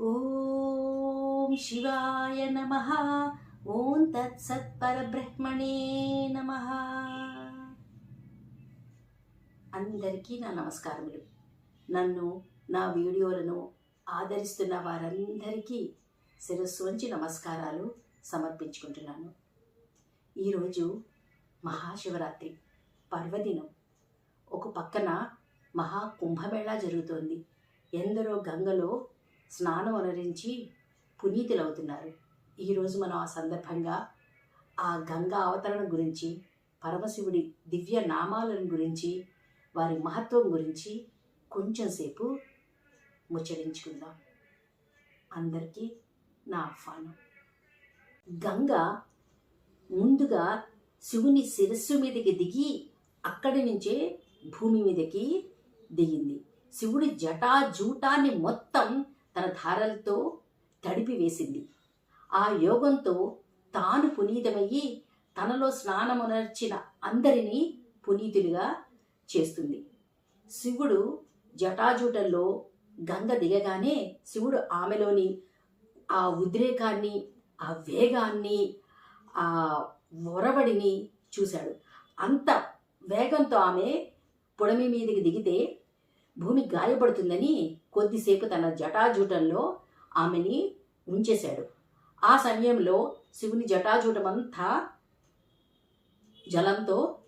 ఓం శివాయ నమ. ఓం తత్సత్ పరబ్రహ్మణే నమ. అందరికీ నా నమస్కారములు. నన్ను నా వీడియోలను ఆదరిస్తున్న వారందరికీ శిరస్సు వంచి నమస్కారాలు సమర్పించుకుంటున్నాను. ఈరోజు మహాశివరాత్రి పర్వదినం. ఒక పక్కన మహా కుంభమేళా జరుగుతోంది. ఎందరో గంగలో స్నానం అనురించి పునీతులవుతున్నారు. ఈరోజు మనం ఆ సందర్భంగా ఆ గంగా అవతరణ గురించి పరమశివుడి దివ్య నామాలను గురించి వారి మహత్వం గురించి కొంచెం సేపు ముచ్చరించుకుందాం అందరికీ నా ఆహ్వానం. గంగ ముందుగా శివుని శిరస్సు మీదకి దిగి అక్కడి నుంచే భూమి మీదకి దిగింది. శివుడి జటా జూటాన్ని మొత్తం తన ధారలతో తడిపి వేసింది. ఆ యోగంతో తాను పునీతమయ్యి తనలో స్నానమునర్చిన అందరినీ పునీతులుగా చేస్తుంది. శివుడు జటాజూటల్లో గంగ దిగగానే శివుడు ఆమెలోని ఆ ఉద్రేకాన్ని ఆ వేగాన్ని ఆ ఒరవడిని చూశాడు. అంత వేగంతో ఆమె పొడమి మీదకి దిగితే భూమి గాయపడుతుందని కొద్దిసేపు తన జటాజూటంలో ఆమెని ఉంచేశాడు. ఆ సమయంలో శివుని జటాజూటమంతా జలంతో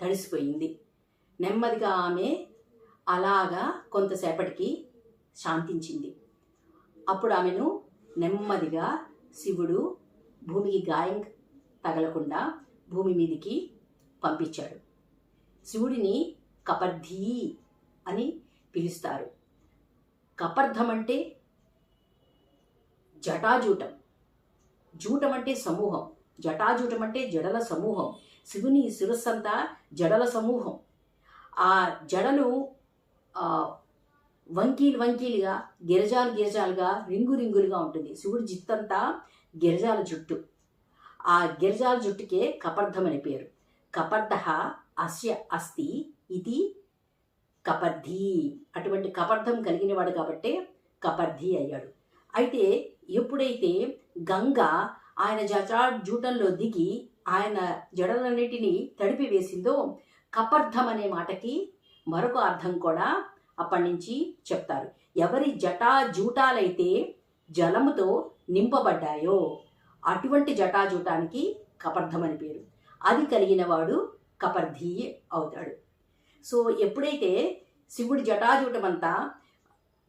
తడిసిపోయింది. నెమ్మదిగా ఆమె అలాగా కొంతసేపటికి శాంతించింది. అప్పుడు ఆమెను నెమ్మదిగా శివుడు భూమికి గాయం తగలకుండా భూమి మీదికి పంపించాడు. శివుడిని కపర్ధీ అని పిలుస్తారు. కపర్ధం అంటే జటాజూటం. జూటం అంటే సమూహం. జటాజూటం అంటే జడల సమూహం. శివుని శిరస్సంతా జడల సమూహం. ఆ జడలు వంకీలు వంకీలుగా గిరజాలు గిరజాలుగా రింగు రింగులుగా ఉంటుంది. శివుడి జిత్తంతా గిరజాల జుట్టు. ఆ గిరజాల జుట్టుకే కపర్ధం అని పేరు. కపర్ధ అస్య అస్తి ఇది కపర్ధి. అటువంటి కపర్ధం కలిగిన వాడు కాబట్టే కపర్ధి అయ్యాడు. అయితే ఎప్పుడైతే గంగ ఆయన జటా జూటంలో దిగి ఆయన జడలన్నిటినీ తడిపి వేసిందో కపర్ధం అనే మాటకి మరొక అర్థం కూడా అప్పటి నుంచి చెప్తారు. ఎవరి జటాజూటాలైతే జలముతో నింపబడ్డాయో అటువంటి జటాజూటానికి కపర్ధం అని పేరు. అది కలిగిన వాడు కపర్ధి అవుతాడు. సో ఎప్పుడైతే శివుడి జటాజూటమంతా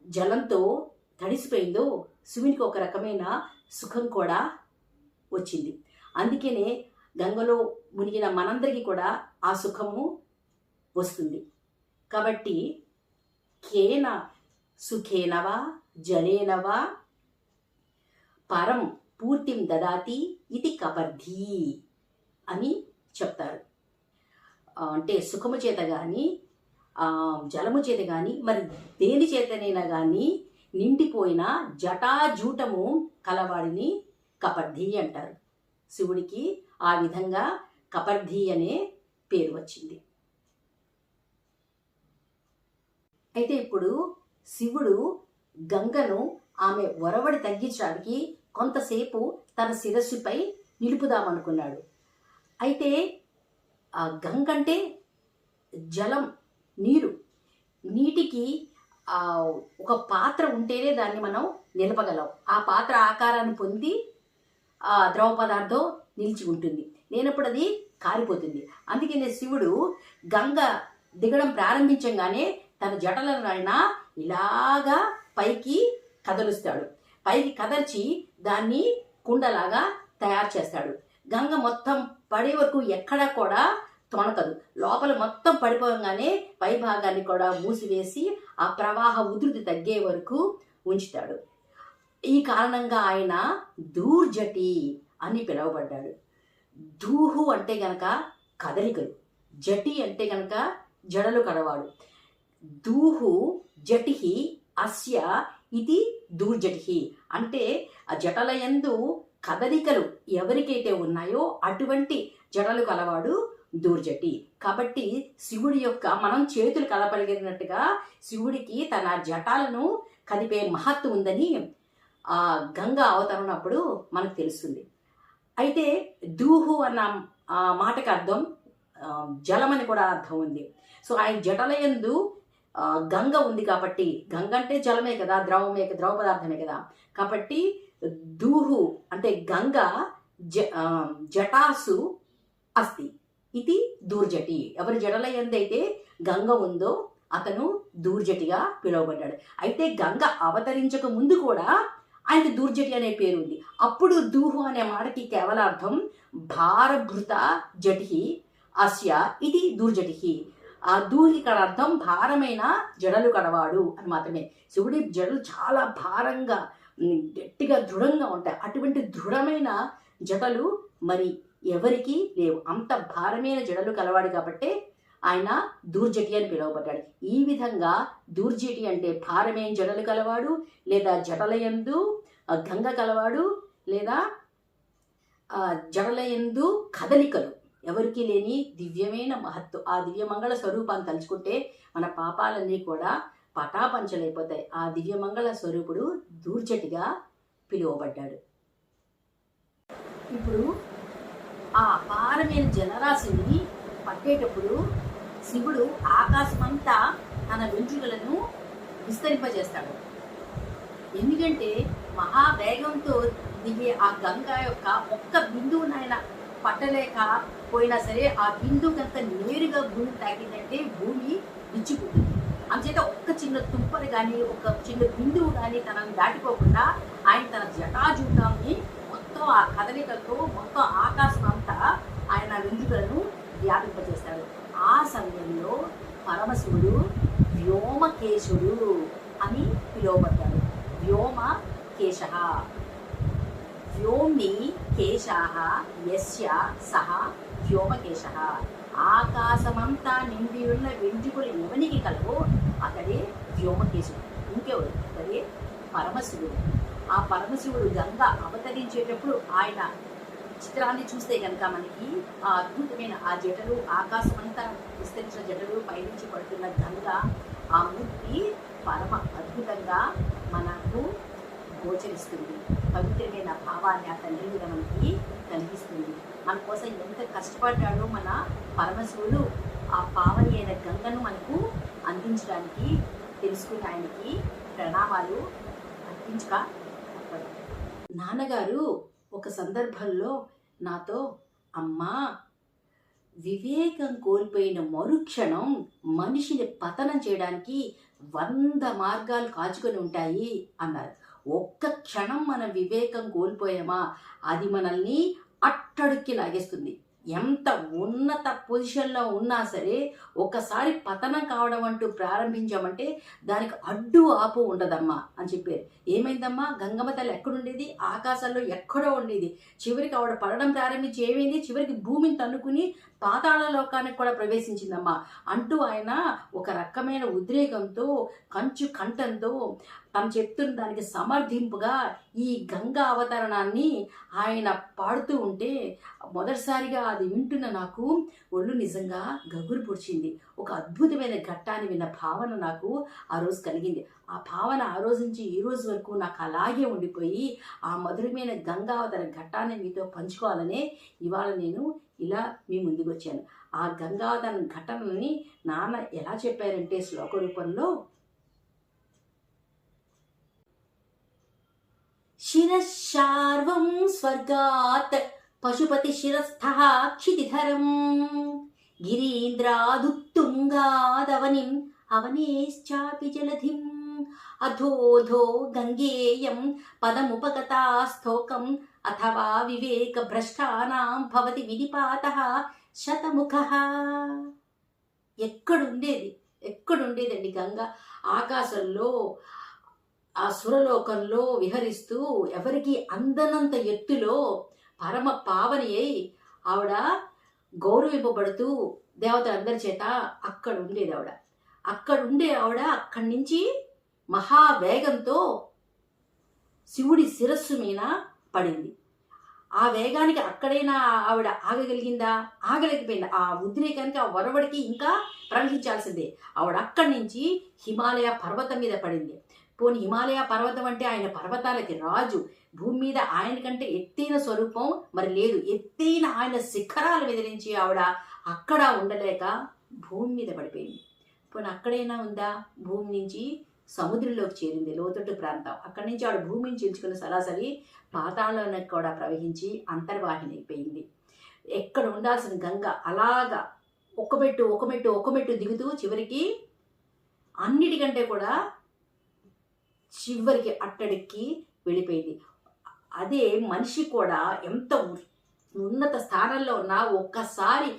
జలంతో తడిసిపోయిందో శివునికి ఒక రకమైన సుఖం కూడా వచ్చింది. అందుకనే గంగలో మునిగిన మనందరికీ కూడా ఆ సుఖము వస్తుంది. కాబట్టి కేన సుఖేనవా జలేనవా పరం పూర్తిం దదాతి ఇది కబర్ధీ అని చెప్తారు. అంటే సుఖము చేత కానీ జలము చేత కానీ మరి దేని చేతనైనా కానీ నిండిపోయిన జటాజూటము కలవాడిని కపర్ధి అంటారు. శివుడికి ఆ విధంగా కపర్ధి అనే పేరు వచ్చింది. అయితే ఇప్పుడు శివుడు గంగను ఆమె ఒరవడి తగ్గించడానికి కొంతసేపు తన శిరస్సుపై నిలుపుదామనుకున్నాడు. అయితే ఆ గంగ అంటే జలం నీరు. నీటికి ఒక పాత్ర ఉంటేనే దాన్ని మనం నిలపగలం. ఆ పాత్ర ఆకారాన్ని పొంది ఆ ద్రవ పదార్థం నిలిచి ఉంటుంది. లేనప్పుడు అది కారిపోతుంది. అందుకనే శివుడు గంగ దిగడం ప్రారంభించగానే తన జటలను ఆయన ఇలాగా పైకి కదలుస్తాడు. పైకి కదర్చి దాన్ని కుండలాగా తయారు చేస్తాడు. గంగ మొత్తం పడే వరకు ఎక్కడా కూడా తొణకదు లోపల మొత్తం పడిపోగానే పై భాగాన్ని కూడా మూసివేసి ఆ ప్రవాహ ఉధృతి తగ్గే వరకు ఉంచుతాడు. ఈ కారణంగా ఆయన దూర్జటి అని పిలువబడ్డాడు. దూహు అంటే గనక కదలికలు జటి అంటే గనక జడలు కడవాడు దూహు జటిహి అస్య ఇది దూర్జటి అంటే ఆ జటలయందు కదలికలు ఎవరికైతే ఉన్నాయో అటువంటి జడలు కలవాడు దూర్జటి. కాబట్టి శివుడి యొక్క మనం చేతులు కలపలిగినట్టుగా శివుడికి తన జటాలను కదిపే మహత్తు ఉందని ఆ గంగా అవతరణప్పుడు మనకు తెలుస్తుంది. అయితే దూహు అన్న మాటకు అర్థం జలం అని కూడా అర్థం ఉంది. సో ఆయన జటలయందు గంగ ఉంది కాబట్టి గంగ అంటే జలమే కదా ద్రవమే ద్రవ పదార్థమే కదా. కాబట్టి దూహు అంటే గంగ జ జటాసు అస్తి. ఇది దూర్జటి. ఎవరి జడలయందైతే గంగ ఉందో అతను దూర్జటిగా పిలువబడ్డాడు. అయితే గంగ అవతరించక ముందు కూడా ఆయనకి దూర్జటి అనే పేరు ఉంది. అప్పుడు దూహు అనే మాటకి కేవలార్థం భారభృత జటి అస్య ఇది దూర్జటి ఆ దూహి ఇక్కడ అర్థం భారమైన జడలు కడవాడు అని మాత్రమే. శివుడి జడలు చాలా భారంగా గట్టిగా దృఢంగా ఉంటాయి. అటువంటి దృఢమైన జడలు మరి ఎవరికి లేవు. అంత భారమైన జడలు కలవాడు కాబట్టి ఆయన దూర్జటి అని పిలువబడ్డాడు. ఈ విధంగా దూర్జటి అంటే భారమైన జడలు కలవాడు లేదా జడలయందు గంగ కలవాడు లేదా జడలయందు కదలికలు. ఎవరికి లేని దివ్యమైన మహత్తు ఆ దివ్యమంగళ స్వరూపాన్ని తలుచుకుంటే మన పాపాలన్నీ కూడా పటాపంచలైపోతాయి. ఆ దివ్యమంగళ స్వరూపుడు దూర్జటిగా పిలువబడ్డాడు. ఇప్పుడు ఆ అపారమైన జలరాశిని పట్టేటప్పుడు శివుడు ఆకాశమంతా తన వెంట్రుకలను విస్తరింపజేస్తాడు. ఎందుకంటే మహావేగంతో దిగే ఆ గంగ యొక్క ఒక్క బిందువునైనా పట్టలేక పోయినా సరే ఆ బిందువు కనుక నేరుగా భూమి తాకిందంటే భూమి విచ్చిపోతుంది అంచేత ఒక్క చిన్న తుంపని కానీ ఒక చిన్న బిందువు కానీ తనను దాటిపోకుండా ఆయన తన జటాజూటాన్ని మొత్తం ఆ కదలికలతో మొత్తం ఆకాశం అంతా ఆయన వెంట్రుకలను వ్యాపింపజేస్తాడు. ఆ సమయంలో పరమశివుడు వ్యోమకేశుడు అని పిలువబడ్డాడు. వ్యోమ కేశ వ్యోమ్ని కేశాः యస్య సహ వ్యోమకేశ. ఆకాశమంతా నిండి ఉన్న వెంట్రుకలు ఎవనికి కలవో అతడే వ్యోమకేశుడు. ఇంకెవరు? అతడే పరమశివుడు. ఆ పరమశివుడు గంగ అవతరించేటప్పుడు ఆయన చిత్రాన్ని చూస్తే కనుక మనకి ఆ అద్భుతమైన ఆ జటలు ఆకాశమంతా విస్తరించిన జటలు పైనుంచి పడుతున్న గంగ ఆ మూర్తి పరమ అద్భుతంగా మనకు గోచరిస్తుంది. పవిత్రమైన భావాన్ని ఆ తల్లి మీద మనకి కలిగిస్తుంది. మన కోసం ఎంత కష్టపడ్డాడో మన పరమశివుడు ఆ పావని అయిన గంగను మనకు అందించడానికి తెలుసుకుని ఆయనకి ప్రణామాలు అర్పించక తప్పదు. నాన్నగారు ఒక సందర్భంలో నాతో అమ్మా వివేకం కోల్పోయిన మరుక్షణం మనిషిని పతనం చేయడానికి వంద మార్గాలు కాచుకొని ఉంటాయి అన్నారు ఒక్క క్షణం మన వివేకం కోల్పోయామా అది మనల్ని అట్టడుక్కి లాగేస్తుంది. ఎంత ఉన్నత పొజిషన్లో ఉన్నా సరే ఒకసారి పతనం కావడం అంటూ ప్రారంభించామంటే దానికి అడ్డు ఆపు ఉండదమ్మా అని చెప్పారు. ఏమైందమ్మా? గంగమ్మ తల్లి ఎక్కడుండేది? ఆకాశంలో ఎక్కడో ఉండేది. చివరికి ఆవిడ పడడం ప్రారంభించి ఏమైంది? చివరికి భూమిని తన్నుకుని పాతాళ లోకానికి కూడా ప్రవేశించిందమ్మా. అంటూ ఆయన ఒక రకమైన ఉద్రేకంతో కంచు కంఠంతో తను చెప్తున్న దానికి సమర్థింపుగా ఈ గంగా అవతరణాన్ని ఆయన పాడుతూ ఉంటే మొదటిసారిగా అది వింటున్న నాకు ఒళ్ళు నిజంగా గగురు పొడిచింది. ఒక అద్భుతమైన ఘట్టాన్ని విన్న భావన నాకు ఆ రోజు కలిగింది. ఆ భావన ఆ రోజు నుంచి ఈ రోజు వరకు నాకు అలాగే ఉండిపోయి ఆ మధురమైన గంగావతర ఘట్టాన్ని మీతో పంచుకోవాలనే ఇవాళ నేను ఇలా మీ ముందుకు వచ్చాను. ఆ గంగావతర ఘటనని నాన్న ఎలా చెప్పారంటే శ్లోక రూపంలో శిరశార్వం స్వర్గాత్ పశుపతి శిరస్థ క్షితిధరం గిరీంద్రాదుత్తుంగాదవనిం అవనేశ్చాపి జలధిం అధోధో గంగేయం పదముపగతాస్థోకం అథవా వివేక భ్రష్టానాం భవతి వినిపాత శతముఖ ఎక్కడుండేది? ఎక్కడుండేదండి గంగ? ఆకాశంలో ఆ సురలోకంలో విహరిస్తూ ఎవరికి అందనంత ఎత్తులో పరమ పావని అయి ఆవిడ గౌరవింపబడుతూ దేవతలందరి చేత అక్కడ ఉండేది ఆవిడ. అక్కడ ఉండే ఆవిడ అక్కడి నుంచి మహావేగంతో శివుడి శిరస్సు మీద పడింది. ఆ వేగానికి అక్కడైనా ఆవిడ ఆగగలిగిందా? ఆగలేకపోయింది? ఆ ఉద్రేకానికి ఆ వరవడికి ఇంకా ప్రవహించాల్సిందే. ఆవిడ అక్కడి నుంచి హిమాలయ పర్వతం మీద పడింది. పోని హిమాలయ పర్వతం అంటే ఆయన పర్వతాలకి రాజు. భూమి మీద ఆయన కంటే ఎత్తైన స్వరూపం మరి లేదు. ఎత్తైన ఆయన శిఖరాలు మీద ఆవిడ అక్కడ ఉండలేక భూమి మీద పడిపోయింది. పోనీ అక్కడైనా ఉందా? భూమి నుంచి సముద్రంలోకి చేరింది లోతట్టు ప్రాంతం. అక్కడి నుంచి ఆవిడ భూమిని చీల్చుకున్న సరాసరి పాతాళంలోకి కూడా ప్రవహించి అంతర్వాహిని అయిపోయింది. ఎక్కడ ఉండాల్సిన గంగ అలాగా ఒక మెట్టు ఒక మెట్టు ఒక మెట్టు దిగుతూ చివరికి అన్నిటికంటే కూడా చివరికి అట్టడికి వెళ్ళిపోయింది. అదే మనిషి కూడా ఎంత ఉన్నత స్థానంలో ఉన్నా ఒక్కసారి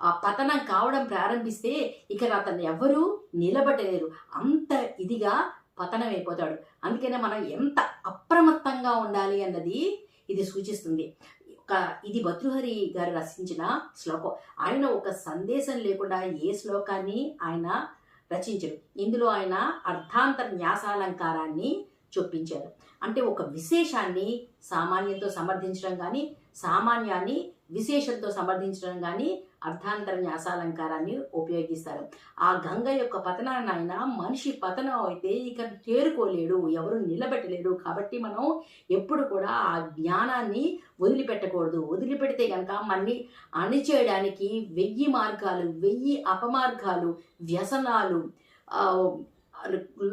ఆ పతనం కావడం ప్రారంభిస్తే ఇక అతను ఎవరూ నిలబడలేరు. అంత ఇదిగా పతనం అయిపోతాడు. అందుకనే మనం ఎంత అప్రమత్తంగా ఉండాలి అన్నది ఇది సూచిస్తుంది. ఒక ఇది భతృహరి గారు రచించిన శ్లోకం. ఆయన ఒక సందేశం లేకుండా ఏ శ్లోకాన్ని ఆయన రచించరు ఇందులో ఆయన అర్థాంతర న్యాసాలంకారాన్ని చొప్పించారు అంటే ఒక విశేషాన్ని సామాన్యంతో సమర్థించడం కానీ సామాన్యాన్ని విశేషంతో సమర్థించడం కానీ అర్థాంతర న్యాసాలంకారాన్ని ఉపయోగిస్తారు. ఆ గంగ యొక్క పతనాన్ని మనిషి పతనం అయితే ఇక చేరుకోలేడు ఎవరు నిలబెట్టలేడు. కాబట్టి మనం ఎప్పుడు కూడా ఆ జ్ఞానాన్ని వదిలిపెట్టకూడదు. వదిలిపెడితే కనుక మన్ని అణిచేయడానికి వెయ్యి మార్గాలు వెయ్యి అపమార్గాలు వ్యసనాలు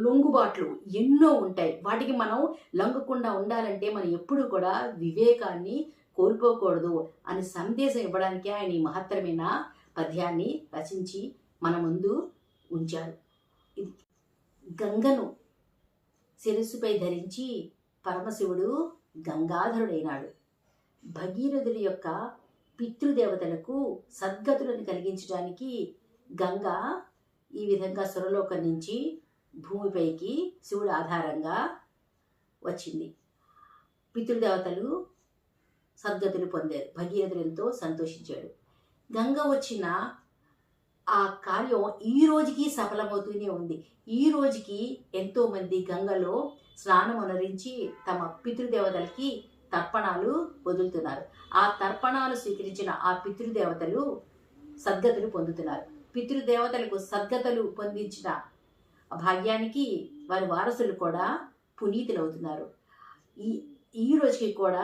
లొంగుబాట్లు ఎన్నో ఉంటాయి. వాటికి మనం లొంగకుండా ఉండాలంటే మనం ఎప్పుడు కూడా వివేకాన్ని కోల్పోకూడదు అని సందేశం ఇవ్వడానికి ఆయన ఈ మహత్తరమైన పద్యాన్ని రచించి మన ముందు ఉంచారు. గంగను శిరస్సుపై ధరించి పరమశివుడు గంగాధరుడైనాడు. భగీరథుడి యొక్క పితృదేవతలకు సద్గతులను కలిగించడానికి గంగ ఈ విధంగా సురలోకం నుంచి భూమిపైకి శివుడు ఆధారంగా వచ్చింది. పితృదేవతలు సద్గతులు పొందారు భగీరథుడు ఎంతో సంతోషించాడు. గంగ వచ్చిన ఆ కార్యం ఈ రోజుకి సఫలమవుతూనే ఉంది. ఈ రోజుకి ఎంతోమంది గంగలో స్నానం అనురించి తమ పితృదేవతలకి తర్పణాలు వదులుతున్నారు. ఆ తర్పణాలు స్వీకరించిన ఆ పితృదేవతలు సద్గతులు పొందుతున్నారు. పితృదేవతలకు సద్గతులు పొందించిన భాగ్యానికి వారి వారసులు కూడా పునీతులవుతున్నారు. ఈ ఈ రోజుకి కూడా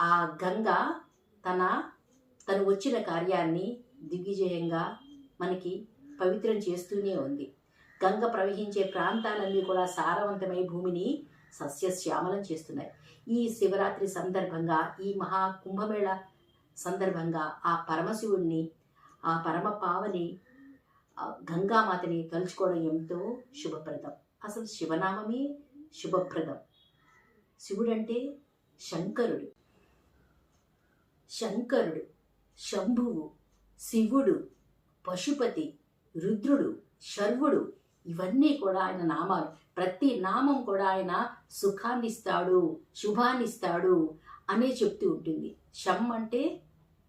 ఆ గంగ తన తను వచ్చిన కార్యాన్ని దిగ్విజయంగా మనకి పవిత్రం చేస్తూనే ఉంది. గంగ ప్రవహించే ప్రాంతాలన్నీ కూడా సారవంతమై భూమిని సస్యశ్యామలం చేస్తున్నాయి. ఈ శివరాత్రి సందర్భంగా ఈ మహా కుంభమేళ సందర్భంగా ఆ పరమశివుణ్ణి ఆ పరమ పావని గంగామాతని తలుచుకోవడం ఎంతో శుభప్రదం. అసలు శివనామమే శుభప్రదం. శివుడంటే శంకరుడు. శంకరుడు శంభువు శివుడు పశుపతి రుద్రుడు శర్వుడు ఇవన్నీ కూడా ఆయన నామాలు. ప్రతి నామం కూడా ఆయన సుఖాన్నిస్తాడు శుభాన్నిస్తాడు అనే చెప్తూ ఉంటుంది. శం అంటే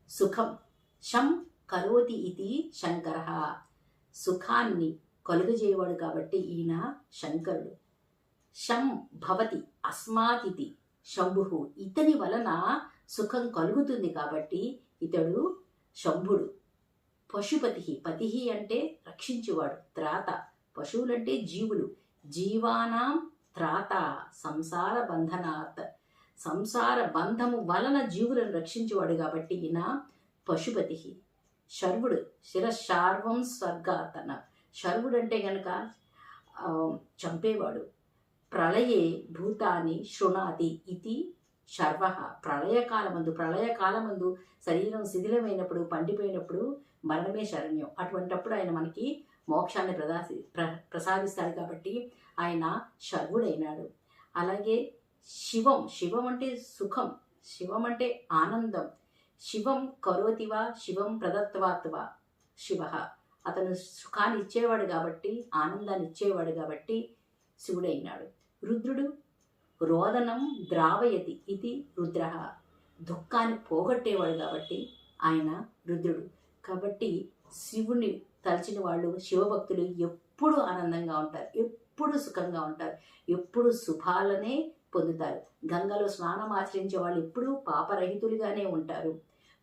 సుఖం. శం కరోతి ఇది శంకర. సుఖాన్ని కలుగజేయవాడు కాబట్టి ఈయన శంకరుడు. శం భవతి అస్మాతిథి శంభు. ఇతని వలన సుఖం కలుగుతుంది కాబట్టి ఇతడు శంభుడు. పశుపతి పతి అంటే రక్షించువాడు త్రాత. పశువులంటే జీవులు. జీవానాం త్రాత సంసార బంధనాత్. సంసార బంధము వలన జీవులను రక్షించేవాడు కాబట్టి ఈయన పశుపతి శర్వుడు శిరశార్వం స్వర్గాత్ శర్వుడు అంటే గనక చంపేవాడు. ప్రళయే భూతాన్ని శృణాతి ఇది శర్వ. ప్రళయకాలమందు ప్రళయకాలమందు శరీరం శిథిలమైనప్పుడు పండిపోయినప్పుడు మరణమే శరణ్యం. అటువంటప్పుడు ఆయన మనకి మోక్షాన్ని ప్రదాసి ప్ర ప్రసాదిస్తాడు కాబట్టి ఆయన శర్వుడైనాడు. అలాగే శివం శివం అంటే సుఖం శివం అంటే ఆనందం. శివం కరోతివా శివం ప్రదత్వాత్వా శివ. అతను సుఖాన్ని ఇచ్చేవాడు కాబట్టి ఆనందాన్ని ఇచ్చేవాడు కాబట్టి శివుడైనాడు. రుద్రుడు రోదనం ద్రావయతి ఇది రుద్ర. దుఃఖాన్ని పోగొట్టేవాడు కాబట్టి ఆయన రుద్రుడు. కాబట్టి శివుని తలచిన వాళ్ళు శివభక్తులు ఎప్పుడు ఆనందంగా ఉంటారు ఎప్పుడు సుఖంగా ఉంటారు ఎప్పుడు శుభాలనే పొందుతారు. గంగలో స్నానం ఆచరించే వాళ్ళు ఎప్పుడూ పాపరహితులుగానే ఉంటారు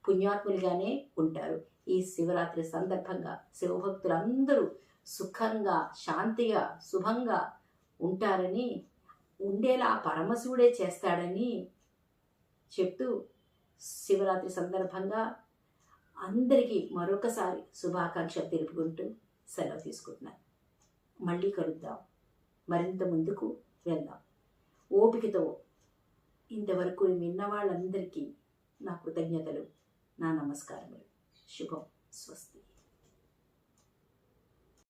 పుణ్యాత్ములుగానే ఉంటారు. ఈ శివరాత్రి సందర్భంగా శివభక్తులందరూ సుఖంగా శాంతిగా శుభంగా ఉంటారని ఉండేలా పరమశివుడే చేస్తాడని చెప్తూ శివరాత్రి సందర్భంగా అందరికీ మరొకసారి శుభాకాంక్షలు తెలుపుకుంటూ సెలవు తీసుకుంటున్నాను. మళ్ళీ కలుద్దాం. మరింత ముందుకు వెళ్దాం. ఓపికతో ఇంతవరకు విన్న వాళ్ళందరికీ నా కృతజ్ఞతలు నా నమస్కారములు. శుభం. స్వస్తి.